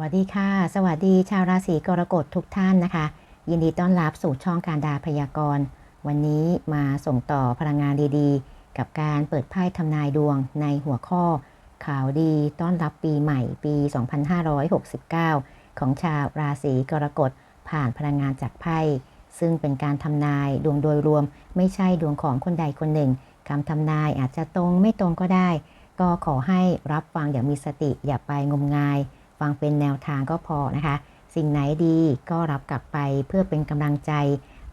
วัสดีค่ะ สวัสดีชาวราศีกรกฎทุกท่านนะคะ ยินดีต้อนรับสู่ช่องการดาพยากรณ์ วันนี้มาส่งต่อพลังงานดีๆ กับการเปิดไพ่ทำนายดวงในหัวข้อ ข่าวดีต้อนรับปีใหม่ปี 2569 ของชาวราศีกรกฎผ่านพลังงานจากไพ่ซึ่งเป็นการทำนายดวงโดยรวม ไม่ใช่ดวงของคนใดคนหนึ่งคำทำนายอาจจะตรงไม่ตรงก็ได้ ก็ขอให้รับฟังอย่างมีสติอย่าไปงมงาย ฟังเป็นแนวทางก็พอนะคะ สิ่งไหนดีก็รับกลับไปเพื่อเป็นกำลังใจ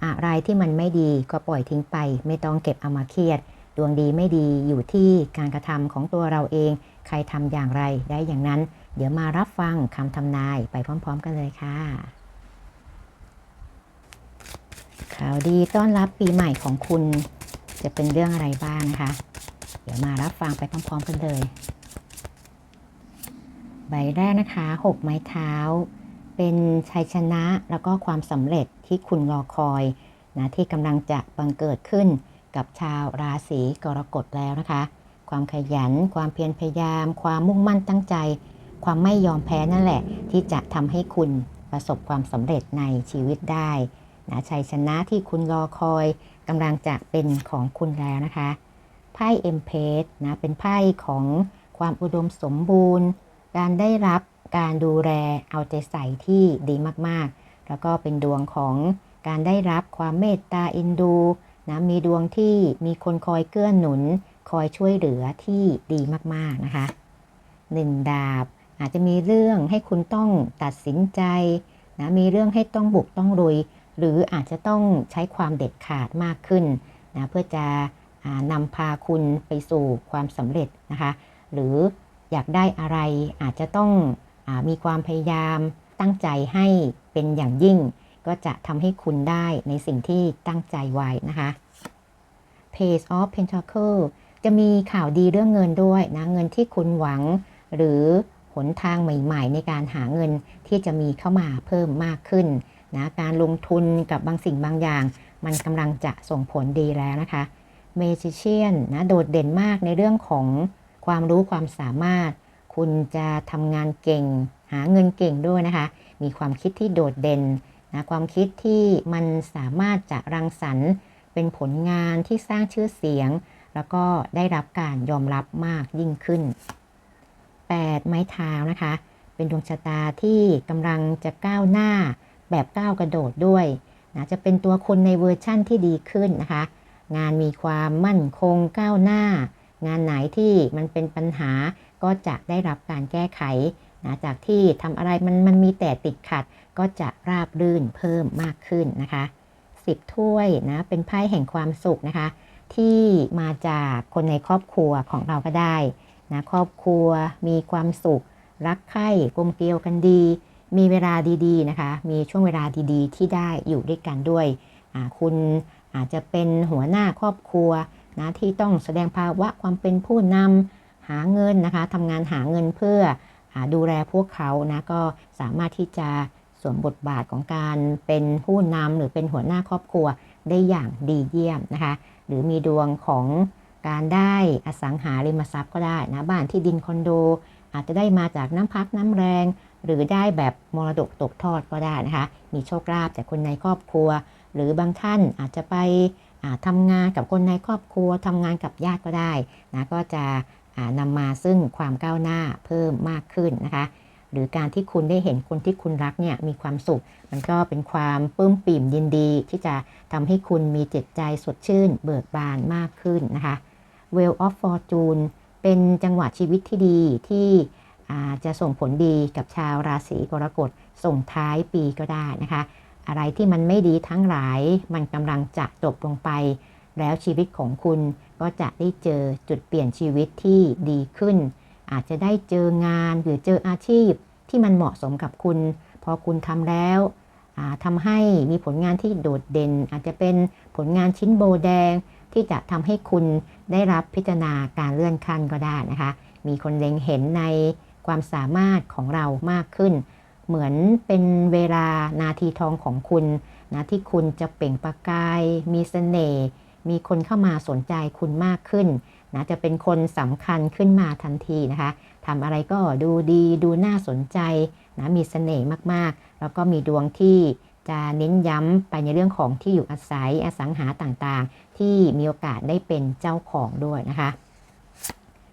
อะไรที่มันไม่ดีก็ปล่อยทิ้งไป ไม่ต้องเก็บเอามาเครียด ดวงดีไม่ดีอยู่ที่การกระทำของตัวเราเอง ใครทำอย่างไรได้อย่างนั้น เดี๋ยวมารับฟังคำทำนายไปพร้อม ๆ กันเลยค่ะข่าวดีต้อนรับปีใหม่ของคุณจะเป็นเรื่องอะไรบ้างนะคะ เดี๋ยวมารับฟังไปพร้อม ๆ กันเลย ใบแรกนะคะ 6 ไม้เท้า เป็นชัยชนะแล้วก็ความสำเร็จที่คุณรอคอยนะที่กำลังจะบังเกิดขึ้นกับชาวราศีกรกฎแล้วนะคะ ความขยัน ความเพียรพยายาม ความมุ่งมั่นตั้งใจ ความไม่ยอมแพ้นั่นแหละ ที่จะทำให้คุณประสบความสำเร็จในชีวิตได้นะชัยชนะที่คุณรอคอยกำลังจะเป็นของคุณแล้วนะคะไพ่เอ็มเพสนะเป็นไพ่ของความอุดมสมบูรณ์ การได้รับการดูแลเอาใจใส่ที่ดีมากๆ แล้วก็เป็นดวงของการได้รับความเมตตาอ็นดูนะมีดวงที่มีคนคอยเกื้อหนุน คอยช่วยเหลือที่ดีมากๆนะคะหนึ่งดาบ อาจจะมีเรื่องให้คุณต้องตัดสินใจนะมีเรื่องให้ต้องบุกต้องรุย หรืออาจจะต้องใช้ความเด็ดขาดมากขึ้นนะเพื่อจะนำพาคุณไปสู่ความสำเร็จนะคะ หรือ อยากได้อะไรอาจจะต้องอมีความพยายามตั้งใจให้เป็นอย่างยิ่ง ก็จะทำให้คุณได้ในสิ่งที่ตั้งใจไว้นะคะ Page of Pentacle จะมีข่าวดีเรื่องเงินด้วยนะเงินที่คุณหวัง หรือหนทางใหม่ๆ ในการหาเงินที่จะมีเข้ามาเพิ่มมากขึ้นนะการลงทุนกับบางสิ่งบางอย่าง มันกำลังจะส่งผลดีแล้วนะคะ Magician นะโดดเด่นมากในเรื่องของ ความรู้ความสามารถ คุณจะทำงานเก่ง หาเงินเก่งด้วยนะคะ มีความคิดที่โดดเด่นนะความคิดที่มันสามารถจะรังสรรค์เป็นผลงานที่สร้างชื่อเสียง แล้วก็ได้รับการยอมรับมากยิ่งขึ้น 8 ไม้เท้านะคะ เป็นดวงชะตาที่กำลังจะก้าวหน้าแบบก้าวกระโดดด้วยนะจะเป็นตัวคนในเวอร์ชั่นที่ดีขึ้นนะคะ งานมีความมั่นคงก้าวหน้า งานไหนที่มันเป็นปัญหาก็จะได้รับการแก้ไขนะจากที่ทำอะไรมันมันมีแต่ติดขัด ก็จะราบรื่นเพิ่มมากขึ้นนะคะ10ถ้วยนะเป็นไพ่แห่งความสุขนะคะ ที่มาจากคนในครอบครัวของเราก็ได้นะครอบครัวมีความสุข รักใคร่กลมเกลียวกันดี มีเวลาดีๆนะคะ มีช่วงเวลาดีๆ ที่ได้อยู่ด้วยกันด้วย คุณอาจจะเป็นหัวหน้าครอบครัว นะที่ต้องแสดงภาวะความเป็นผู้นำหาเงินนะคะทำงานหาเงินเพื่ออดูแลพวกเขานะก็สามารถที่จะสวมบทบาทของการเป็นผู้นำหรือเป็นหัวหน้าครอบครัวได้อย่างดีเยี่ยมนะคะหรือมีดวงของการได้อสังหาริมทรัพย์ก็ได้นะบ้านที่ดินคอนโด อาจจะได้มาจากน้ำพักน้ำแรง หรือได้แบบมรดกตกทอดก็ได้นะคะ มีโชคลาภจากคนในครอบครัว หรือบางท่านอาจจะไป ทำงานกับคนในครอบครัวทำงานกับญาติก็ได้นะก็จะนำมาซึ่งความก้าวหน้าเพิ่มมากขึ้นนะคะ หรือการที่คุณได้เห็นคนที่คุณรักเนี่ยมีความสุข มันก็เป็นความปลื้มปิ่มยินดี ที่จะทำให้คุณมีจิตใจสดชื่น เบิกบานมากขึ้นนะคะ Well of Fortune เป็นจังหวะชีวิตที่ดีที่จะส่งผลดีกับชาวราศีกรกฎส่งท้ายปีก็ได้นะคะ อะไรที่มันไม่ดีทั้งหลาย มันกำลังจะจบลงไป แล้วชีวิตของคุณก็จะได้เจอจุดเปลี่ยนชีวิตที่ดีขึ้น อาจจะได้เจองานหรือเจออาชีพที่มันเหมาะสมกับคุณ พอคุณทำแล้วทำให้มีผลงานที่โดดเด่น อาจจะเป็นผลงานชิ้นโบแดงที่จะทำให้คุณได้รับพิจารณาการเลื่อนขั้นก็ได้นะคะ มีคนเล็งเห็นในความสามารถของเรามากขึ้น เหมือนเป็นเวลานาทีทองของคุณนะที่คุณจะเปล่งประกาย มีเสน่ห์มีคนเข้ามาสนใจคุณมากขึ้นนะจะเป็นคนสำคัญขึ้นมาทันทีนะคะทำอะไรก็ดูดีดูน่าสนใจนะมีเสน่ห์มากๆ แล้วก็มีดวงที่จะเน้นย้ำไปในเรื่องของที่อยู่อาศัยอสังหาต่างๆ ที่มีโอกาสได้เป็นเจ้าของด้วยนะคะ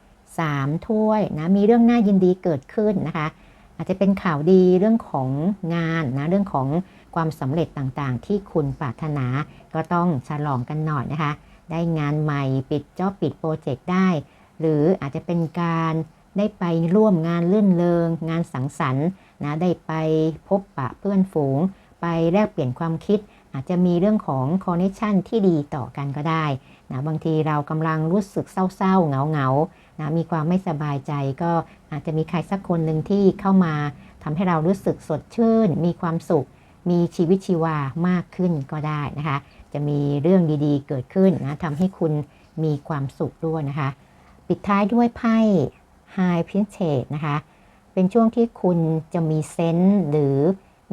3 ถ้วยนะมีเรื่องน่ายินดีเกิดขึ้นนะคะ อาจจะเป็นข่าวดีเรื่องของงานนะเรื่องของความสำเร็จต่างๆ ที่คุณปรารถนาก็ต้องฉลองกันหน่อยนะคะ ได้งานใหม่ปิดจอบปิดโปรเจกต์ได้ หรืออาจจะเป็นการได้ไปร่วมงานเลื่อนเลงงานสังสรรค์นะได้ไปพบปะเพื่อนฝูง ไปแลกเปลี่ยนความคิด อาจจะมีเรื่องของคอนเนคชันที่ดีต่อกันก็ได้นะบางทีเรากำลังรู้สึกเศร้าๆเหงาๆ นะมีความไม่สบายใจก็อาจจะมีใครสักคนหนึ่งที่เข้ามาทำให้เรารู้สึกสดชื่น มีความสุข มีชีวิตชีวามากขึ้นก็ได้นะคะ จะมีเรื่องดีๆ เกิดขึ้นนะทำให้คุณมีความสุขด้วยนะคะ ปิดท้ายด้วยไพ่ High p r i n c e s นะคะ เป็นช่วงที่คุณจะมีเซนส์หรือ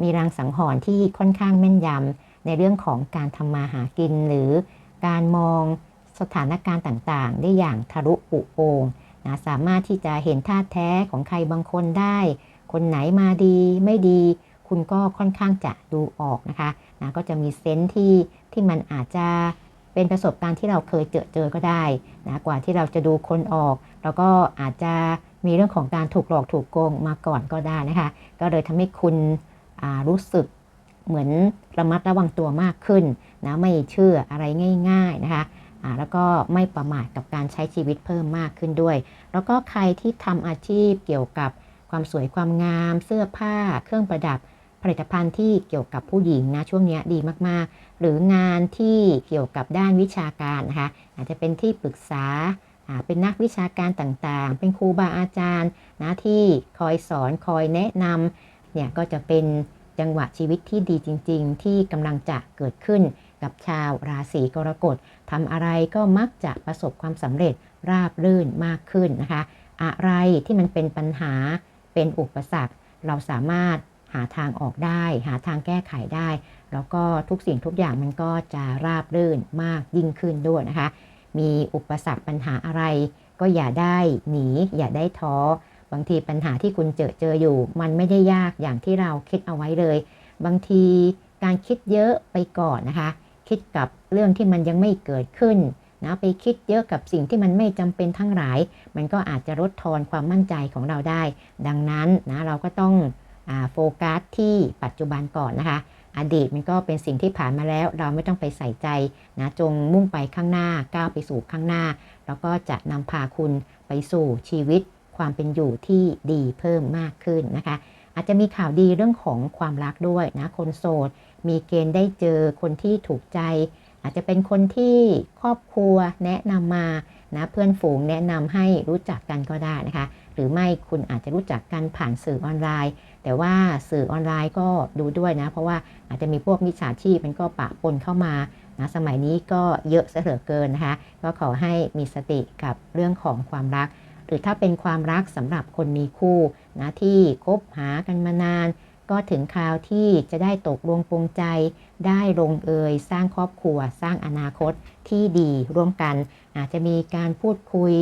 มีรางสังหรณ์ที่ค่อนข้างแม่นยำในเรื่องของการทำมาหากินหรือการมอง สถานการณ์ต่างๆ ได้อย่างทะลุปุโปงนะสามารถที่จะเห็นท่าแท้ของใครบางคนได้ คนไหนมาดีไม่ดี คุณก็ค่อนข้างจะดูออกนะคะนะก็จะมีเซนส์ที่ที่มันอาจจะเป็นประสบการณ์ที่เราเคยเจอเจอก็ได้นะกว่าที่เราจะดูคนออก แล้วก็อาจจะมีเรื่องของการถูกหลอกถูกโกงมาก่อนก็ได้นะคะ ก็เลยทำให้คุณรู้สึกเหมือนระมัดระวังตัวมากขึ้นนะไม่เชื่ออะไรง่าย ๆนะคะ แล้วก็ไม่ประมาทกับการใช้ชีวิตเพิ่มมากขึ้นด้วย แล้วก็ใครที่ทำอาชีพเกี่ยวกับความสวยความงาม เสื้อผ้า เครื่องประดับ ผลิตภัณฑ์ที่เกี่ยวกับผู้หญิงนะช่วงนี้ดีมากๆ หรืองานที่เกี่ยวกับด้านวิชาการนะคะอาจจะเป็นที่ปรึกษาเป็นนักวิชาการต่างๆ เป็นครูบาอาจารย์นะที่คอยสอนคอยแนะนำเนี่ยก็จะเป็นจังหวะชีวิตที่ดีจริง ๆ ที่กำลังจะเกิดขึ้น กับชาวราศีกรกฎทำอะไรก็มักจะประสบความสำเร็จราบรื่นมากขึ้นนะคะ อะไรที่มันเป็นปัญหาเป็นอุปสรรค เราสามารถหาทางออกได้ หาทางแก้ไขได้ แล้วก็ทุกสิ่งทุกอย่างมันก็จะราบรื่นมากยิ่งขึ้นด้วยนะคะ มีอุปสรรคปัญหาอะไร ก็อย่าได้หนี อย่าได้ท้อบางทีปัญหาที่คุณเจอเจออยู่ มันไม่ได้ยากอย่างที่เราคิดเอาไว้เลย บางทีการคิดเยอะไปก่อนนะคะ คิดกับเรื่องที่มันยังไม่เกิดขึ้นนะไปคิดเยอะกับสิ่งที่มันไม่จำเป็นทั้งหลาย มันก็อาจจะลดทอนความมั่นใจของเราได้ ดังนั้นนะเราก็ต้องโฟกัสที่ปัจจุบันก่อนนะคะ อดีตมันก็เป็นสิ่งที่ผ่านมาแล้ว เราไม่ต้องไปใส่ใจนะจงมุ่งไปข้างหน้าก้าวไปสู่ข้างหน้า แล้วก็จะนำพาคุณไปสู่ชีวิตความเป็นอยู่ที่ดีเพิ่มมากขึ้นนะคะ อาจจะมีข่าวดีเรื่องของความรักด้วยนะคนโสด มีเกณฑ์ได้เจอคนที่ถูกใจ อาจจะเป็นคนที่ครอบครัวแนะนำมานะเพื่อนฝูงแนะนำให้รู้จักกันก็ได้นะคะ หรือไม่คุณอาจจะรู้จักกันผ่านสื่อออนไลน์ แต่ว่าสื่อออนไลน์ก็ดูด้วยนะ เพราะว่าอาจจะมีพวกมิจฉาชีพมันก็ปะปนเข้ามานะสมัยนี้ก็เยอะเสือเกินนะคะ ก็ขอให้มีสติกับเรื่องของความรัก หรือถ้าเป็นความรักสำหรับคนมีคู่นะที่คบหากันมานาน ก็ถึงคราวที่จะได้ตกลงปรงใจ ได้ลงเอยสร้างครอบครัว สร้างอนาคตที่ดีร่วมกัน อาจจะมีการพูดคุย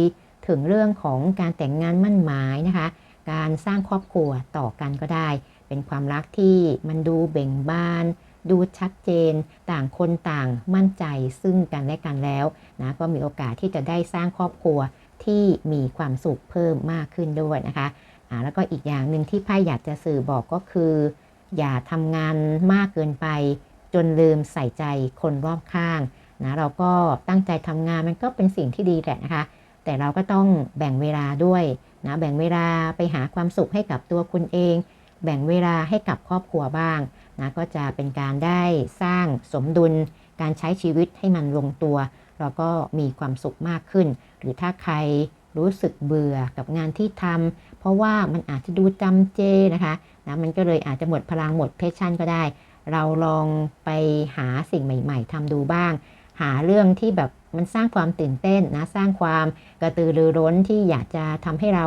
ถึงเรื่องของการแต่งงานมั่นหมายนะคะ การสร้างครอบครัวต่อกันก็ได้ เป็นความรักที่มันดูเบ่งบาน ดูชัดเจน ต่างคนต่างมั่นใจซึ่งกันและกันแล้วนะก็มีโอกาสที่จะได้สร้างครอบครัวที่มีความสุขเพิ่มมากขึ้นด้วยนะคะ แล้วก็อีกอย่างหนึ่งที่ไพ่อยากจะสื่อบอกก็คือ อย่าทำงานมากเกินไป จนลืมใส่ใจคนรอบข้างนะเราก็ตั้งใจทำงานมันก็เป็นสิ่งที่ดีแหละนะคะ แต่เราก็ต้องแบ่งเวลาด้วยนะแบ่งเวลาไปหาความสุขให้กับตัวคุณเอง แบ่งเวลาให้กับครอบครัวบ้างนะก็จะเป็นการได้สร้างสมดุลการใช้ชีวิตให้มันลงตัว เราก็มีความสุขมากขึ้น หรือถ้าใคร รู้สึกเบื่อกับงานที่ทำเพราะว่ามันอาจจะดูจำเจนะคะนะมันก็เลยอาจจะหมดพลังหมดเพชชั่นก็ได้ เราลองไปหาสิ่งใหม่ ๆทำดูบ้าง หาเรื่องที่แบบมันสร้างความตื่นเต้นนะสร้างความกระตือรือร้นที่อยากจะทำให้เรา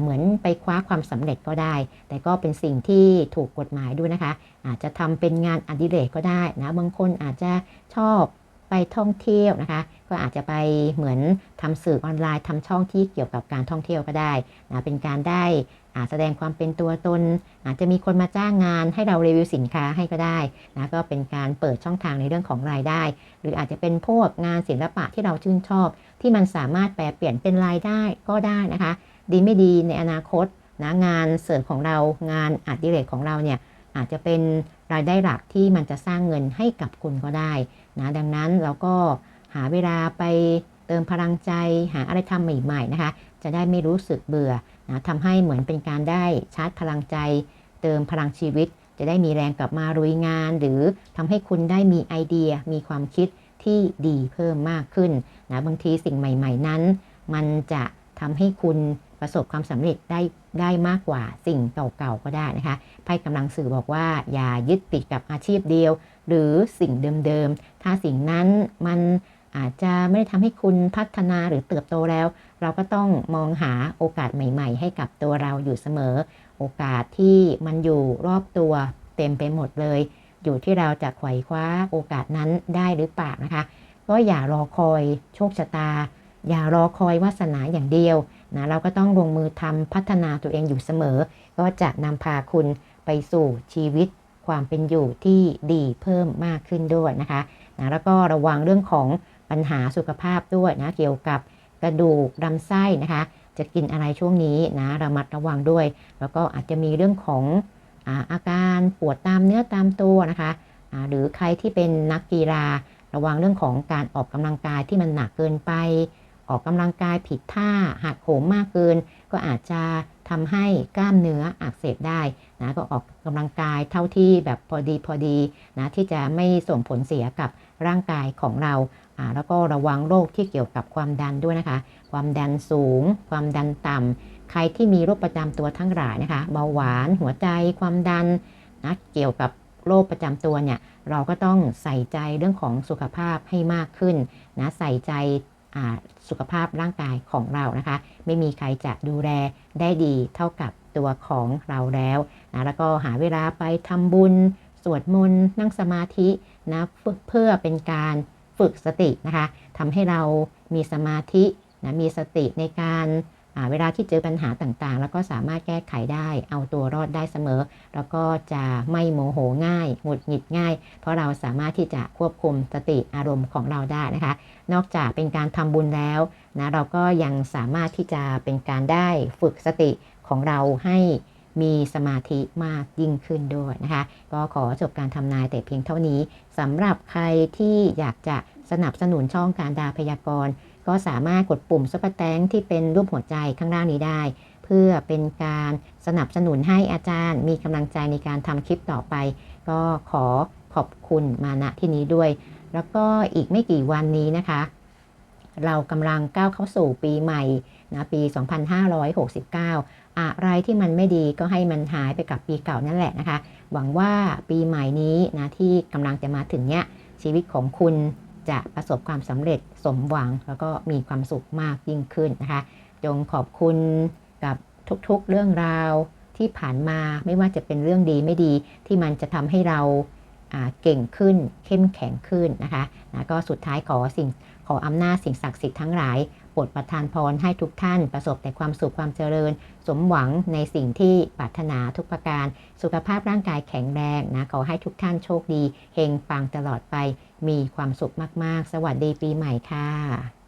เหมือนไปคว้าความสำเร็จก็ได้ แต่ก็เป็นสิ่งที่ถูกกฎหมายด้วยนะคะ อาจจะทำเป็นงานอดิเรกก็ได้นะบางคนอาจจะชอบ ไปท่องเที่ยวนะคะ ก็อาจจะไปเหมือนทำสื่อออนไลน์ทำช่องที่เกี่ยวกับการท่องเที่ยวก็ได้นะเป็นการได้อาแสดงความเป็นตัวตน อาจจะมีคนมาจ้างงานให้เรารีวิวสินค้าให้ก็ได้นะก็เป็นการเปิดช่องทางในเรื่องของรายได้ หรืออาจจะเป็นพวกงานศิลปะที่เราชื่นชอบ ที่มันสามารถแปลเปลี่ยนเป็นรายได้ก็ได้นะคะ ดีไม่ดีในอนาคตนะงานเสริมของเรางานอดิเรกของเราเนี่ย อาจจะเป็นรายได้หลักที่มันจะสร้างเงินให้กับคุณก็ได้นะดังนั้นเราก็หาเวลาไปเติมพลังใจหาอะไรทำใหม่ๆนะคะ จะได้ไม่รู้สึกเบื่อนะทำให้เหมือนเป็นการได้ชาร์จพลังใจ เติมพลังชีวิต จะได้มีแรงกลับมารุยงาน หรือทำให้คุณได้มีไอเดียมีความคิดที่ดีเพิ่มมากขึ้นนะบางทีสิ่งใหม่ ๆ นั้น มันจะทำให้คุณประสบความสำเร็จได้ ได้มากกว่าสิ่งเก่าๆก็ได้นะคะไพ่กำลังสื่อบอกว่าอย่ายึดติดกับอาชีพเดียว หรือสิ่งเดิมๆ ถ้าสิ่งนั้นมันอาจจะไม่ได้ทำให้คุณพัฒนาหรือเติบโตแล้ว เราก็ต้องมองหาโอกาสใหม่ ๆ ให้กับตัวเราอยู่เสมอ โอกาสที่มันอยู่รอบตัวเต็มไปหมดเลย อยู่ที่เราจะไขว่คว้าโอกาสนั้นได้หรือเปล่านะคะ ก็อย่ารอคอยโชคชะตา อย่ารอคอยวาสนาอย่างเดียว นะเราก็ต้องลงมือทำพัฒนาตัวเองอยู่เสมอ ก็จะนำพาคุณไปสู่ชีวิตความเป็นอยู่ที่ดีเพิ่มมากขึ้นด้วยนะคะนะแล้วก็ระวังเรื่องของปัญหาสุขภาพด้วยนะเกี่ยวกับกระดูกลำไส้นะคะ จะกินอะไรช่วงนี้นะระมัดระวังด้วย แล้วก็อาจจะมีเรื่องของอาอาการปวดตามเนื้อตามตัวนะคะะหรือใครที่เป็นนักกีฬาระวังเรื่องของการออกกำลังกายที่มันหนักเกินไป ออกกำลังกายผิดท่าหักโหมมากเกิน ก็อาจจะทำให้กล้ามเนื้ออักเสบได้นะก็ออกกำลังกายเท่าที่แบบพอดีพอดีนะที่จะไม่ส่งผลเสียกับร่างกายของเราแล้วก็ระวังโรคที่เกี่ยวกับความดันด้วยนะคะ ความดันสูง ความดันต่ำใครที่มีโรคประจำตัวทั้งหลายนะคะ เบาหวาน หัวใจ ความดันนะเกี่ยวกับโรคประจำตัวเนี่ย เราก็ต้องใส่ใจเรื่องของสุขภาพให้มากขึ้นนะ ใส่ใจ สุขภาพร่างกายของเรานะคะ ไม่มีใครจะดูแลได้ดีเท่ากับตัวของเราแล้วนะแล้วก็หาเวลาไปทำบุญ สวดมนต์นั่งสมาธินะเพื่อเป็นการฝึกสตินะคะทำให้เรามีสมาธินะมีสติในการ เวลาที่เจอปัญหาต่างๆ แล้วก็สามารถแก้ไขได้ เอาตัวรอดได้เสมอ แล้วก็จะไม่โมโหง่าย หงุดหงิดง่าย เพราะเราสามารถที่จะควบคุมสติอารมณ์ของเราได้นะคะ นอกจากเป็นการทำบุญแล้วนะเราก็ยังสามารถที่จะเป็นการได้ฝึกสติของเราให้มีสมาธิมากยิ่งขึ้นด้วยนะคะ ก็ขอจบการทำนายแต่เพียงเท่านี้สำหรับใครที่อยากจะสนับสนุนช่องการดาพยากรณ์ ก็สามารถกดปุ่มซุปเปอร์แตงที่เป็นรูปหัวใจข้างล่างนี้ได้ เพื่อเป็นการสนับสนุนให้อาจารย์ มีกำลังใจในการทำคลิปต่อไป ก็ขอขอบคุณมาณที่นี้ด้วย แล้วก็อีกไม่กี่วันนี้นะคะ เรากำลังก้าวเข้าสู่ปีใหม่นะปี 2569 อะไรที่มันไม่ดีก็ให้มันหายไปกับปีเก่านั่นแหละนะคะ หวังว่าปีใหม่นี้นะที่กำลังจะมาถึงเนี้ยชีวิตของคุณ จะประสบความสำเร็จสมหวัง แล้วก็มีความสุขมากยิ่งขึ้นนะคะ จงขอบคุณกับทุกๆเรื่องราวที่ผ่านมาไม่ว่าจะเป็นเรื่องดีไม่ดีที่มันจะทำให้เราเก่งขึ้นเข้มแข็งขึ้นนะคะนะก็สุดท้ายขอสิ่งขออำนาจสิ่งศักดิ์สิทธิ์ทั้งหลาย ปรดประทานพรให้ทุกท่านประสบแต่ความสุขความเจริญ สมหวังในสิ่งที่ปรารถนาทุกประการ สุขภาพร่างกายแข็งแรงนะขอให้ทุกท่านโชคดีเฮงปังตลอดไป มีความสุขมาก ๆ สวัสดีปีใหม่ค่ะ